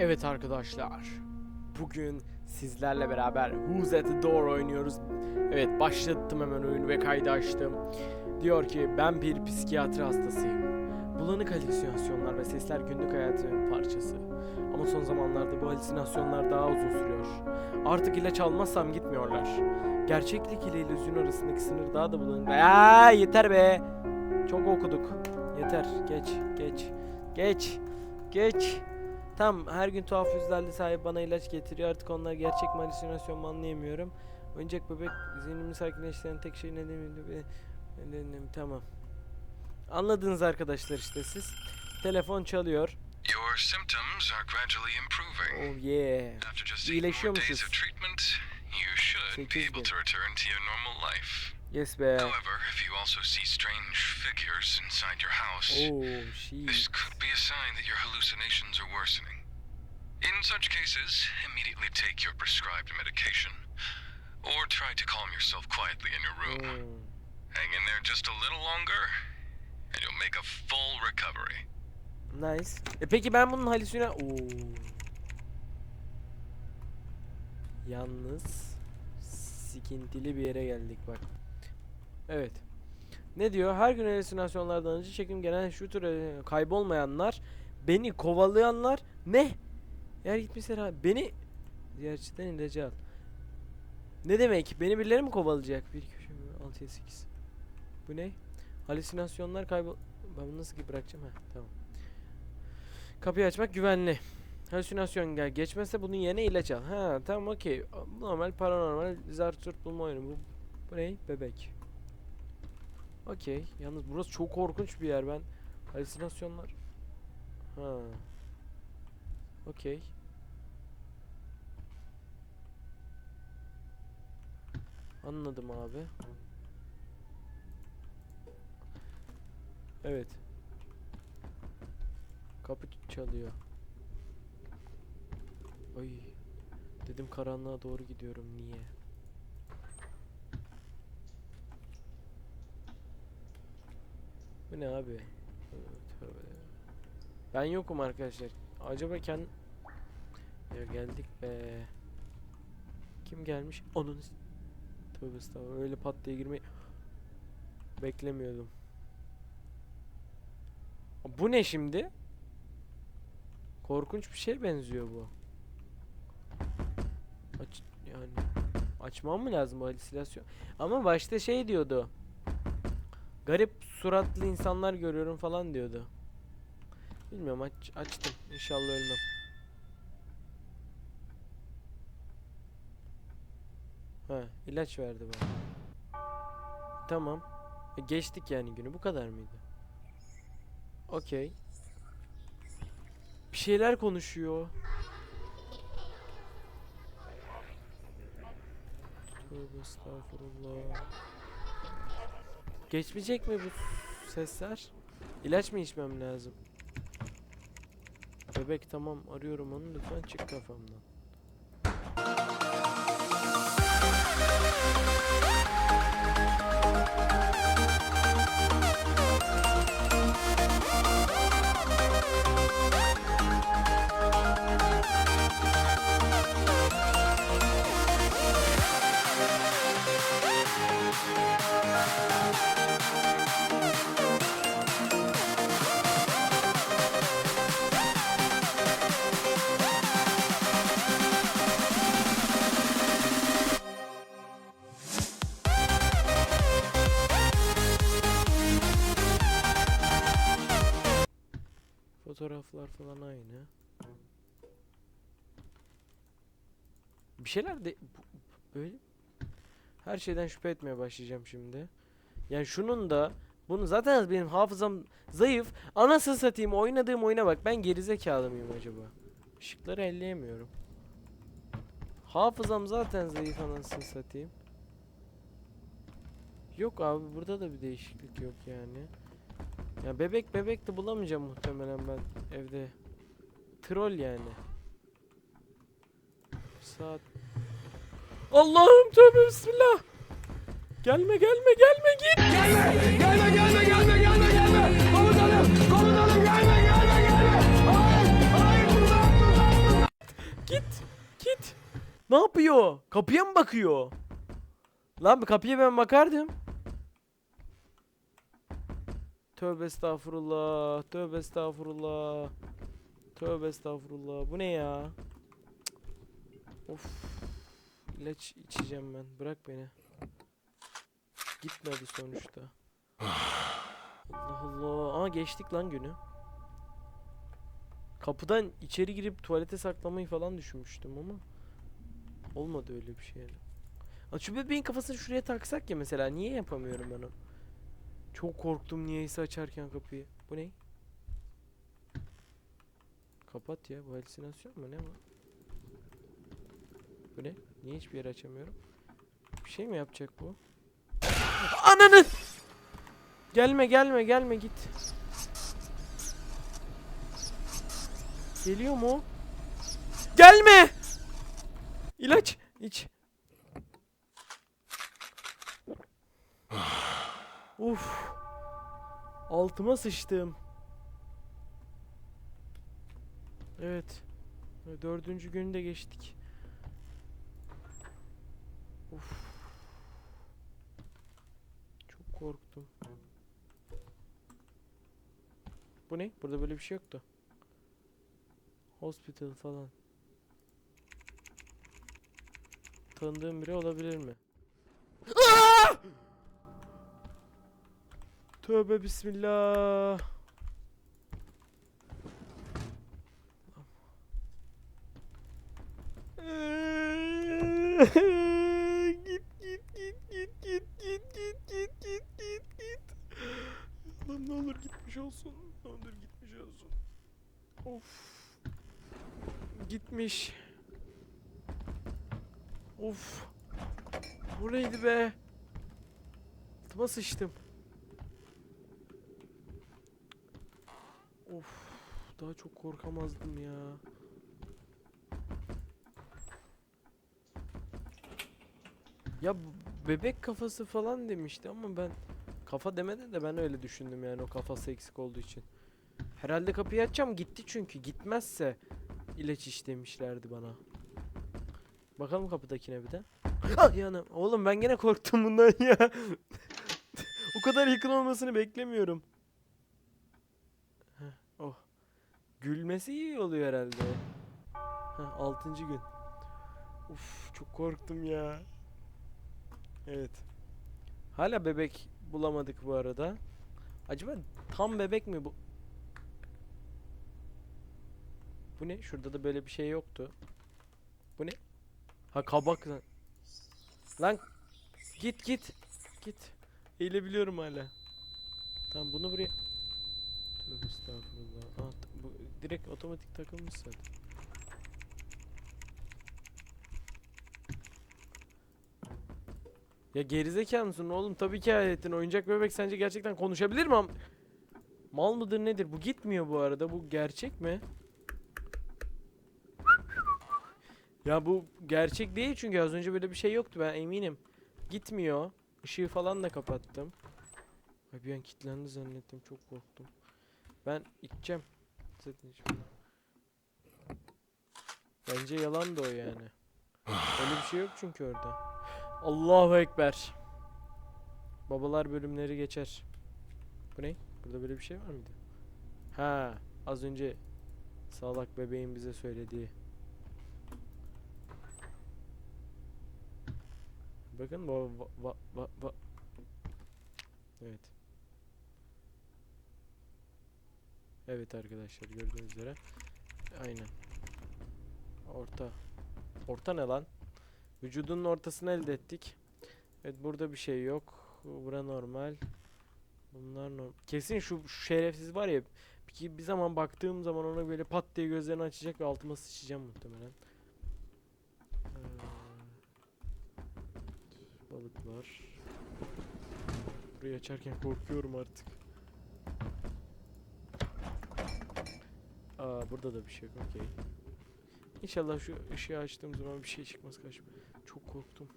Evet arkadaşlar. Bugün sizlerle beraber Who's at the Door oynuyoruz. Evet başlattım hemen oyunu ve kaydı açtım. Diyor ki ben bir psikiyatri hastasıyım. Bulanık halüsinasyonlar ve sesler günlük hayatımın parçası. Ama son zamanlarda bu halüsinasyonlar daha uzun sürüyor. Artık ilaç almazsam gitmiyorlar. Gerçeklik ile illüzyon arasındaki sınır daha da bulanık. Aa, yeter be. Çok okuduk. Yeter. Geç, geç, geç, geç. Tam her gün tuhaf yüzlerle sahip bana ilaç getiriyor. Artık onlar gerçek mi halüsinasyon mu anlayamıyorum. Oyuncak bebek zihnimi sakinleştiren tek şey ne demeydi tamam. Anladınız arkadaşlar işte siz. Telefon çalıyor. Your symptoms are gradually improving. Oh yeah. After just eight more days musunuz? of treatment, you should be Sekiz able gün. to return to your normal life. Yes be. However, if you also see strange figures inside your house, Oh this could be a sign that your hallucinations are worsening. In such cases, immediately take your prescribed medication, or try to calm yourself quietly in your room. Hmm. Hang in there just a little longer, and you'll make a full recovery. Nice. E peki ben bunun halüsina... Oo. Yalnız sikintili bir yere geldik bak. Evet. Ne diyor? Her gün halüsinasyonlardan önce çekim gelen şu tür e, kaybolmayanlar, beni kovalayanlar ne? Eğer gitmişler ha beni gerçekten ilacı al. Ne demek? Beni birileri mi kovalayacak? 1 2 3 6 7 8. Bu ne? Halüsinasyonlar kaybol Ben bunu nasıl ki bırakacağım ha? Tamam. Kapıyı açmak güvenli. Halüsinasyon gel geçmezse bunun yerine ilaç al. Ha tamam okey. Normal paranormal zart bulma oyunu. Bu, bu ne? Bebek. Okey. Yalnız burası çok korkunç bir yer ben. Halüsinasyonlar. Ha. Okey. Anladım abi. Evet. Kapı çalıyor. Ay. Dedim karanlığa doğru gidiyorum niye? Bu ne abi? Ben yokum arkadaşlar. Acaba kend... Ya geldik be. Kim gelmiş? Onun Tövbe estağfurullah. Öyle pat diye girmeyi beklemiyordum. Bu ne şimdi? Korkunç bir şey benziyor bu. Aç yani açmam mı lazım bu halüsinasyon? Ama başta şey diyordu. Garip suratlı insanlar görüyorum falan diyordu. Bilmiyorum aç açtım. İnşallah ölmem. Ha, ilaç verdi bana. Tamam. E, geçtik yani günü. Bu kadar mıydı? Okey. Bir şeyler konuşuyor. Tövbe estağfurullah. Geçmeyecek mi bu sesler? İlaç mı içmem lazım? Bebek tamam arıyorum onu lütfen çık kafamdan. Fotoğraflar falan aynı. Bir şeyler de böyle her şeyden şüphe etmeye başlayacağım şimdi. Yani şunun da bunu zaten benim hafızam zayıf. Anasını satayım oynadığım oyuna bak. Ben gerizekalı mıyım acaba? Işıkları elleyemiyorum. Hafızam zaten zayıf anasını satayım. Yok abi burada da bir değişiklik yok yani. Ya bebek bebek de bulamayacağım muhtemelen ben evde. Troll yani. Saat. Allah'ım tövbe bismillah. Gelme gelme gelme git. Gelme, gelme, gelme, gelme, gelme, gelme. Komutanım, komutanım gelme, gelme, gelme. Hayır, hayır, tuzak, tuzak, Ne yapıyor? Kapıya mı bakıyor? Lan bir kapıya ben bakardım. Tövbe estağfurullah. Tövbe estağfurullah. Tövbe estağfurullah. Bu ne ya? Of. İlaç içeceğim ben. Bırak beni. Gitmedi sonuçta. Allah Allah. Aa geçtik lan günü. Kapıdan içeri girip tuvalete saklamayı falan düşünmüştüm ama olmadı öyle bir şey yani. Şu bebeğin kafasını şuraya taksak ya mesela niye yapamıyorum ben onu? Çok korktum niyeyse açarken kapıyı. Bu ne? Kapat ya bu halüsinasyon mu ne bu? Bu ne? Niye hiçbir yere açamıyorum? Bir şey mi yapacak bu? Ananı! Gelme gelme gelme git. Geliyor mu? Gelme! İlaç iç. Uf. Altıma sıçtım. Evet. Dördüncü günü de geçtik. Uf. Çok korktum. Bu ne? Burada böyle bir şey yoktu. Hospital falan. Tanıdığım biri olabilir mi? Tövbe bismillah. git git git git git git git git git git git. Lan ne olur gitmiş olsun. Ne olur gitmiş olsun. Of. Gitmiş. Of. Bu neydi be? Altıma sıçtım. Of. Daha çok korkamazdım ya. Ya bebek kafası falan demişti ama ben kafa demedi de ben öyle düşündüm yani o kafası eksik olduğu için. Herhalde kapıyı açacağım gitti çünkü gitmezse ilaç iç demişlerdi bana. Bakalım kapıdakine bir de. Ah yanım. Oğlum ben gene korktum bundan ya. o kadar yakın olmasını beklemiyorum. Oh. Gülmesi iyi oluyor herhalde. Heh, altıncı gün. Uf çok korktum ya. Evet. Hala bebek bulamadık bu arada. Acaba tam bebek mi bu? Bu ne? Şurada da böyle bir şey yoktu. Bu ne? Ha kabak lan. Lan git git. Git. Eğilebiliyorum hala. Tamam bunu buraya. Tövbe estağfurullah. Aa, bu direkt otomatik takılmış zaten. Ya gerizekalı mısın oğlum? Tabii ki hayaletin. Oyuncak bebek sence gerçekten konuşabilir mi? am- Mal mıdır nedir? Bu gitmiyor bu arada. Bu gerçek mi? Ya bu gerçek değil çünkü az önce böyle bir şey yoktu ben eminim. Gitmiyor. Işığı falan da kapattım. Ay bir an kilitlendi zannettim çok korktum. Ben içeceğim. Bence yalan da o yani. Öyle bir şey yok çünkü orada. Allahu Ekber. Babalar bölümleri geçer. Bu ne? Burada böyle bir şey var mıydı? Ha, az önce salak bebeğin bize söylediği. Bakın bu va, va, va, va- Evet. Evet arkadaşlar gördüğünüz üzere. Aynen. Orta. Orta ne lan? Vücudunun ortasını elde ettik. Evet burada bir şey yok. Bura normal. Bunlar normal. Kesin şu, şu şerefsiz var ya. Bir, bir zaman baktığım zaman ona böyle pat diye gözlerini açacak ve altıma sıçacağım muhtemelen. Ee, balıklar. Burayı açarken korkuyorum artık. Aa burada da bir şey yok. Okey. İnşallah şu ışığı açtığım zaman bir şey çıkmaz karşıma. Çok korktum.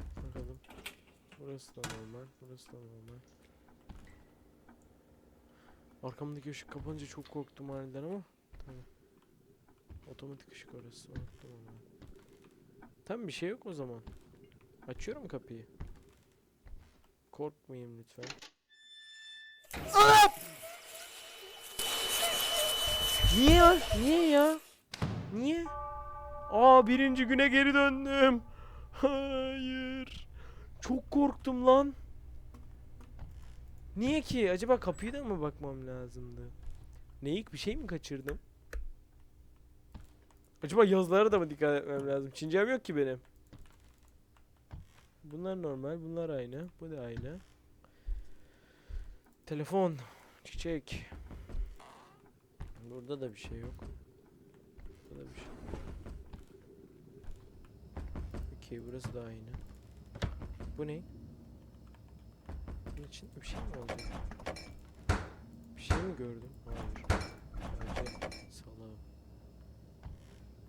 Bakalım. Burası da normal. Burası da normal. Arkamdaki ışık kapanınca çok korktum aniden ama. Tabii. Otomatik ışık orası. Unuttum. Tam bir şey yok o zaman. Açıyorum kapıyı. Korkmayayım lütfen. Aa! Niye ya? Niye ya? Niye? Aa birinci güne geri döndüm. Hayır. Çok korktum lan. Niye ki? Acaba kapıyı da mı bakmam lazımdı? Neyik bir şey mi kaçırdım? Acaba yazılara da mı dikkat etmem lazım? Çincem yok ki benim. Bunlar normal, bunlar aynı. Bu da aynı. Telefon, çiçek. Burada da bir şey yok. Burada da bir şey. Okey, burası da aynı. Bu ne? Bunun için bir şey mi oldu? Bir şey mi gördüm? Hayır. Sadece salağım.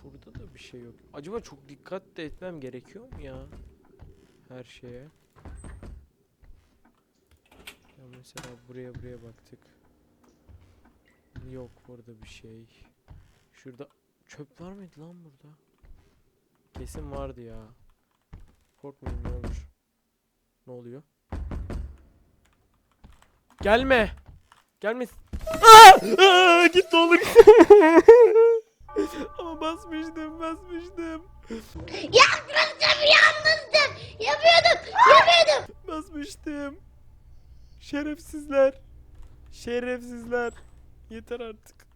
Burada da bir şey yok. Acaba çok dikkat de etmem gerekiyor mu ya? Her şeye. Ya mesela buraya buraya baktık. Yok burada bir şey. Şurada çöp var mıydı lan burada? Kesin vardı ya. Korkmayın ne olur. Ne oluyor? Gelme. Gelme. Aa! Aa! Git ne olur. Ama basmıştım, basmıştım. Yapmıştım, yapmıştım. Yapıyordum, yapıyordum. Basmıştım. Şerefsizler. Şerefsizler. Yeter artık.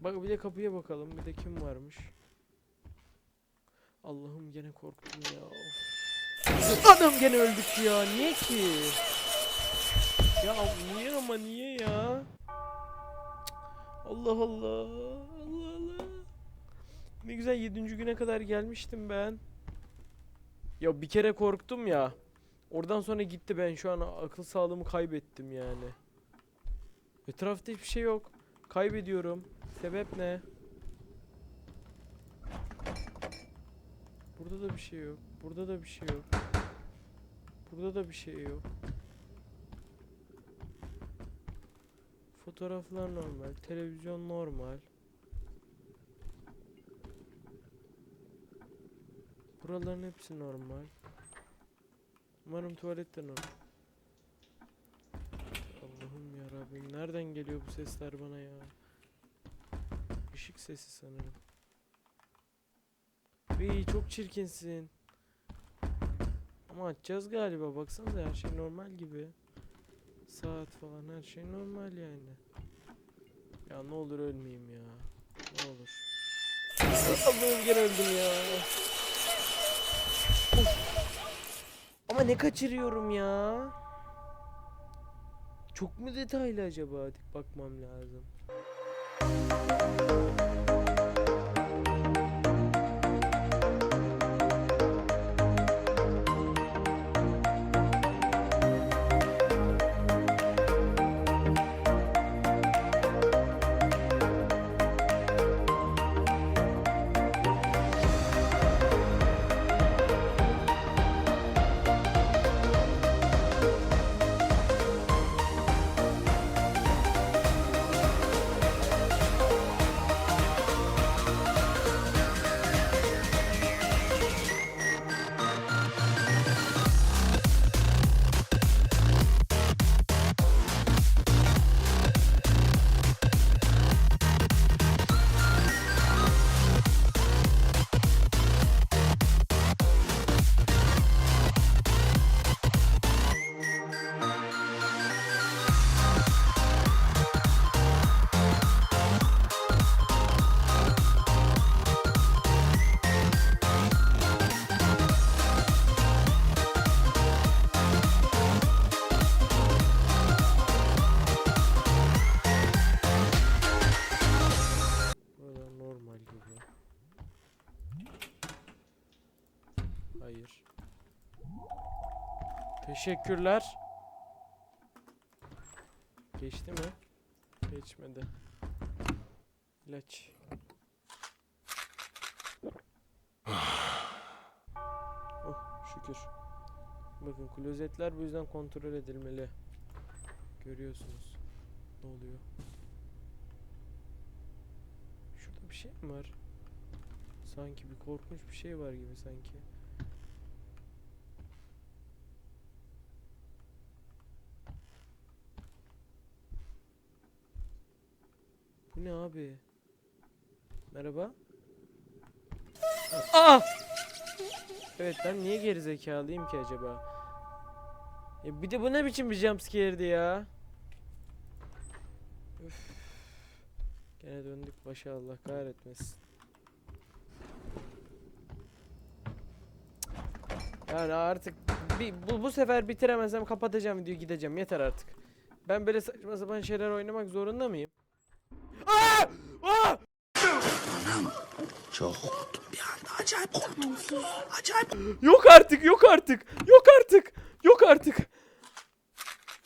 Bak bir de kapıya bakalım. Bir de kim varmış? Allah'ım gene korktum ya. Of. Adam gene öldük ya. Niye ki? Ya niye ama niye ya? Allah Allah. Allah Allah. Ne güzel 7. güne kadar gelmiştim ben. Ya bir kere korktum ya. Oradan sonra gitti ben şu an akıl sağlığımı kaybettim yani. Etrafta hiçbir şey yok. Kaybediyorum. Sebep ne? Burada da bir şey yok. Burada da bir şey yok. Burada da bir şey yok. Fotoğraflar normal. Televizyon normal. Buraların hepsi normal. Umarım tuvalet de normal. Allah'ım ya Rabbim nereden geliyor bu sesler bana ya? Işık sesi sanırım. İyi çok çirkinsin. Ama açacağız galiba. Baksanıza her şey normal gibi. Saat falan her şey normal yani. Ya ne olur ölmeyeyim ya. Ne olur. Allah'ım gene öldüm ya. Ama ne kaçırıyorum ya? Çok mu detaylı acaba? Bakmam lazım. Teşekkürler. Geçti mi? Geçmedi. İlaç. oh şükür. Bakın klozetler bu yüzden kontrol edilmeli. Görüyorsunuz. Ne oluyor? Şurada bir şey mi var? Sanki bir korkunç bir şey var gibi sanki. Bu ne abi? Merhaba? Aa! Evet ben niye geri zekalıyım ki acaba? Ya bir de bu ne biçim bir jumpscare'di ya? Üf. Gene döndük başa Allah kahretmesin. Yani artık bir, bu, bu sefer bitiremezsem kapatacağım videoyu gideceğim yeter artık. Ben böyle saçma sapan şeyler oynamak zorunda mıyım? Aa! Aa! Yok artık, yok artık, yok artık, yok artık.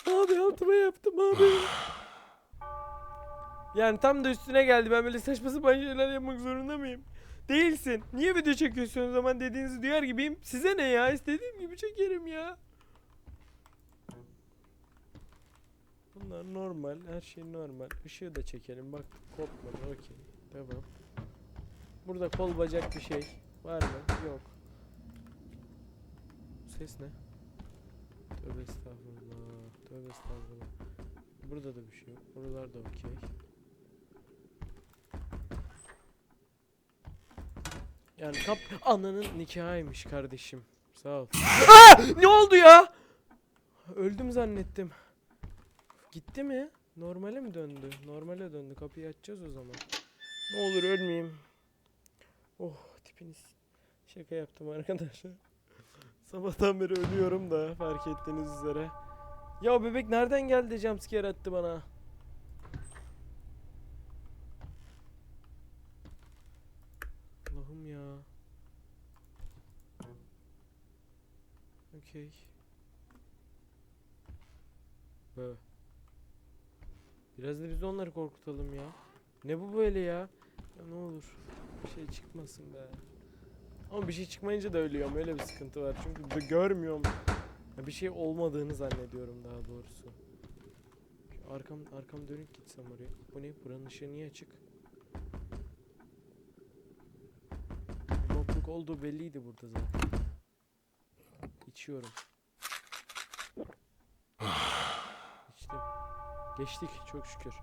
Abi altıma yaptım abi. Yani tam da üstüne geldi. Ben böyle saçma sapan şeyler yapmak zorunda mıyım? Değilsin. Niye video çekiyorsun o zaman dediğinizi duyar gibiyim. Size ne ya? İstediğim gibi çekerim ya. Bunlar normal. Her şey normal. Işığı da çekelim. Bak kopmadı. Okey. Tamam. Burada kol bacak bir şey. Var mı? Yok. Ses ne? Tövbe estağfurullah. Tövbe estağfurullah. Burada da bir şey yok. Buralar da okey. Yani kap ananın nikahıymış kardeşim. Sağ ol. Aa! Ne oldu ya? Öldüm zannettim. Gitti mi? Normale mi döndü? Normale döndü. Kapıyı açacağız o zaman. Ne olur ölmeyeyim. Oh tipiniz. Şaka yaptım arkadaşlar. Sabahtan beri ölüyorum da fark ettiğiniz üzere. Ya bebek nereden geldi jumpscare attı bana? Allah'ım ya. Okey. Biraz da biz onları korkutalım ya. Ne bu böyle ya? Ya ne olur. Bir şey çıkmasın be. Ama bir şey çıkmayınca da ölüyorum. Öyle bir sıkıntı var. Çünkü görmüyorum. Ya bir şey olmadığını zannediyorum daha doğrusu. Arkam arkam dönük gitsem oraya. Bu ne? Buranın ışığı niye açık? Notluk olduğu belliydi burada zaten. İçiyorum. İçtim. Geçtik çok şükür.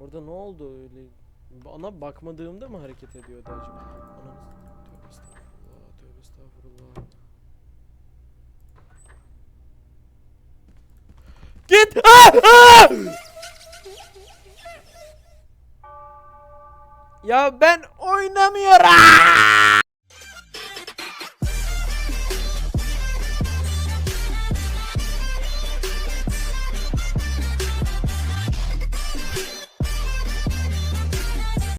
Orada ne oldu öyle? Bana bakmadığımda mı hareket ediyordu acaba? Ananı tövbe estağfurullah, tövbe estağfurullah. Git! Aa! Aa! Ya ben oynamıyorum.